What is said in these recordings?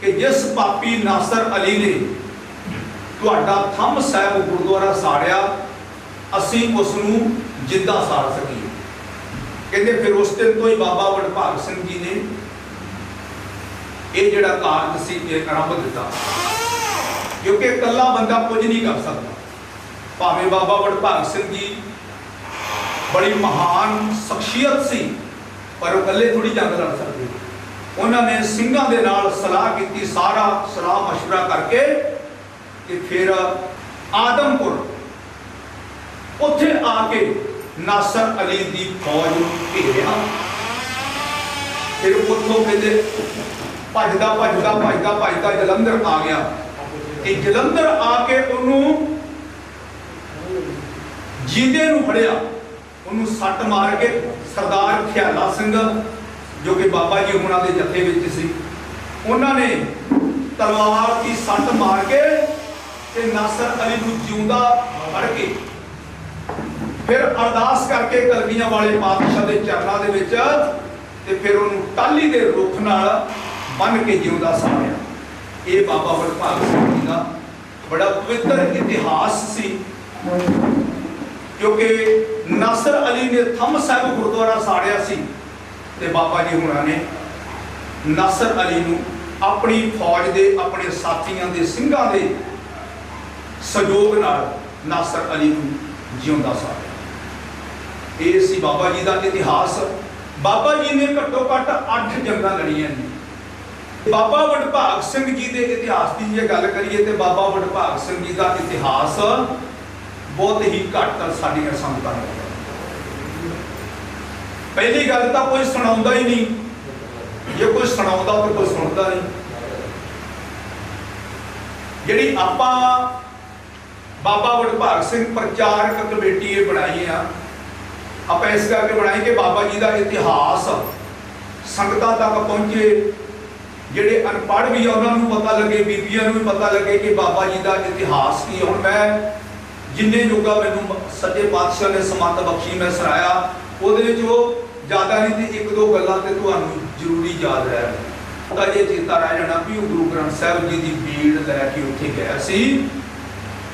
ਕਿ ਜਿਸ ਪਾਪੀ ਨਾਸਰ ਅਲੀ ਨੇ ਤੁਹਾਡਾ ਥੰਮ ਸਾਹਿਬ ਗੁਰਦੁਆਰਾ ਸਾੜਿਆ, ਅਸੀਂ ਉਸ ਨੂੰ ਜਿੱਦਾਂ ਸਾੜ ਸਕੀਏ। ਕਹਿੰਦੇ ਫਿਰ ਉਸ ਦਿਨ ਤੋਂ ਹੀ ਬਾਬਾ ਵਡਭਾਗ ਸਿੰਘ ਜੀ ਨੇ ਇਹ ਜਿਹੜਾ ਕਾਰਜ ਸੀ, ਇਹ ਆਰੰਭ ਦਿੱਤਾ। ਕਿਉਂਕਿ ਇਕੱਲਾ ਬੰਦਾ ਕੁਝ ਨਹੀਂ ਕਰ ਸਕਦਾ। ਭਾਵੇਂ ਬਾਬਾ ਵਡਭਾਗ ਸਿੰਘ ਜੀ ਬੜੀ ਮਹਾਨ ਸ਼ਖਸੀਅਤ ਸੀ, ਪਰ ਉਹ ਇਕੱਲੇ ਥੋੜੀ ਜੰਗ ਲੜ ਸਕਦੇ। ਉਹਨਾਂ ਨੇ ਸਿੰਘਾਂ ਦੇ ਨਾਲ ਸਲਾਹ ਕੀਤੀ ਸਾਰਾ ਸਲਾਹ مشورہ ਕਰਕੇ ਕਿ ਫਿਰ ਆਦਮਪੁਰ ਉੱਥੇ ਆ ਕੇ ਨਾਸਰ ਅਲੀ ਦੀ ਫੌਜ ਨੂੰ ਘੇਰਿਆ ਫਿਰ ਉੱਥੋਂ ਕਹਿੰਦੇ ਭੱਜਦਾ ਭੱਜਦਾ ਭੱਜਦਾ ਭੱਜਦਾ ਜਲੰਧਰ ਆ ਗਿਆ ਕਿ ਜਲੰਧਰ ਆ ਕੇ ਉਹਨੂੰ ਜਿੰਦੇ ਨੂੰ ਫੜਿਆ ਉਹਨੂੰ ਸੱਟ ਮਾਰ ਕੇ ਸਰਦਾਰ ਖਿਆਲਾ ਸਿੰਘ ਜੋ ਕਿ ਬਾਬਾ ਜੀ ਉਹਨਾਂ ਦੇ ਜਥੇ ਵਿੱਚ ਸੀ। ਉਹਨਾਂ ਨੇ ਤਲਵਾਰ ਦੀ ਸੱਟ ਮਾਰ ਕੇ ਤੇ ਨਾਸਰ ਅਲੀ ਨੂੰ ਜਿਉਂਦਾ ਫੜ ਕੇ ਫਿਰ ਅਰਦਾਸ ਕਰਕੇ ਕਲਗੀਆਂ ਵਾਲੇ ਪਾਤਸ਼ਾਹ ਦੇ ਚਰਨਾਂ ਦੇ ਵਿੱਚ ਤੇ ਫਿਰ ਉਹਨੂੰ ਟਾਲੀ ਦੇ ਰੁੱਖ ਨਾਲ ਬੰਨ ਕੇ ਜਿਉਂਦਾ ਸਾੜਿਆ ਇਹ ਬਾਬਾ ਵਡਭਾਗ ਸਿੰਘ ਜੀ ਦਾ ਬੜਾ ਪਵਿੱਤਰ ਇਤਿਹਾਸ ਸੀ। ਕਿਉਂਕਿ ਨਾਸਰ ਅਲੀ ਨੇ ਥੰਮ ਸਾਹਿਬ ਗੁਰਦੁਆਰਾ ਸਾੜਿਆ ਸੀ। ਤੇ ਬਾਬਾ ਜੀ ਹੁਣਾਂ ਨੇ ਨਾਸਰ ਅਲੀ ਨੂੰ ਆਪਣੀ ਫੌਜ ਦੇ, ਆਪਣੇ ਸਾਥੀਆਂ ਦੇ, ਸਿੰਘਾਂ ਦੇ ਸਹਿਯੋਗ ਨਾਲ ਨਾਸਰ ਅਲੀ ਨੂੰ ਜਿਉਂਦਾ ਸਾੜਿਆ ਇਹ ਸੀ ਬਾਬਾ ਜੀ ਦਾ ਇਤਿਹਾਸ। ਬਾਬਾ ਜੀ ਨੇ ਘੱਟੋ ਘੱਟ 8 ਜੰਗਾਂ ਲੜੀਆਂ ਨੇ। ਬਾਬਾ ਵਡਭਾਗ ਸਿੰਘ ਜੀ ਦੇ ਇਤਿਹਾਸ ਦੀ ਜੇ ਗੱਲ ਕਰੀਏ ਤੇ ਬਾਬਾ ਵਡਭਾਗ ਸਿੰਘ ਜੀ ਦਾ ਇਤਿਹਾਸ ਬਹੁਤ ਹੀ ਘੱਟ ਸਾਡੀਆਂ ਸੰਗਤਾਂ ਨੂੰ। ਪਹਿਲੀ ਗੱਲ ਤਾਂ ਕੋਈ ਸੁਣਾਉਂਦਾ ਹੀ ਨਹੀਂ। ਜੇ ਕੋਈ ਸੁਣਾਉਂਦਾ ਤਾਂ ਕੋਈ ਸੁਣਦਾ ਨਹੀਂ। ਜਿਹੜੀ ਆਪਾਂ ਬਾਬਾ ਵਡਭਾਗ ਸਿੰਘ ਪ੍ਰਚਾਰਕ ਕਮੇਟੀ ਇਹ ਬਣਾਈ ਆ, ਆਪਾਂ ਇਸ ਕਰਕੇ ਬਣਾਈ ਕਿ ਬਾਬਾ ਜੀ ਦਾ ਇਤਿਹਾਸ, ਸੰਗਤਾਂ ਤੱਕ ਪਹੁੰਚੇ। ਜਿਹੜੇ ਅਨਪੜ੍ਹ ਵੀ ਆ, ਉਹਨਾਂ ਨੂੰ ਪਤਾ ਲੱਗੇ, ਬੀਬੀਆਂ ਨੂੰ ਵੀ ਪਤਾ ਲੱਗੇ ਕਿ ਬਾਬਾ ਜੀ ਦਾ ਇਤਿਹਾਸ ਕੀ ਹੁਣ ਮੈਂ ਜਿੰਨੇ ਯੋਗਾ ਮੈਨੂੰ ਸੱਚੇ ਪਾਤਸ਼ਾਹ ਨੇ ਸਮਤ ਬਖਸ਼ੀ ਮੈਂ ਸਰਾਇਆ ਉਹਦੇ ਵਿੱਚ ਉਹ ਜ਼ਿਆਦਾ ਨਹੀਂ ਤੇ ਇੱਕ ਦੋ ਗੱਲਾਂ ਤੇ ਤੁਹਾਨੂੰ ਜ਼ਰੂਰੀ ਯਾਦ ਰਹਿਣ ਤਾਂ ਇਹ ਚੇਤਾ ਰਹਿ ਜਾਣਾ ਵੀ ਉਹ ਗੁਰੂ ਗ੍ਰੰਥ ਸਾਹਿਬ ਜੀ ਦੀ ਬੀੜ ਲੈ ਕੇ ਉੱਥੇ ਗਿਆ ਸੀ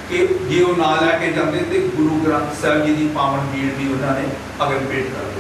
ਕਿ ਜੇ ਉਹ ਨਾ ਲੈ ਕੇ ਜਾਂਦੇ ਤੇ ਗੁਰੂ ਗ੍ਰੰਥ ਸਾਹਿਬ ਜੀ ਦੀ ਪਾਵਨ ਬੀੜ ਵੀ ਉਹਨਾਂ ਨੇ ਅਗਨ ਭੇਟ ਕਰ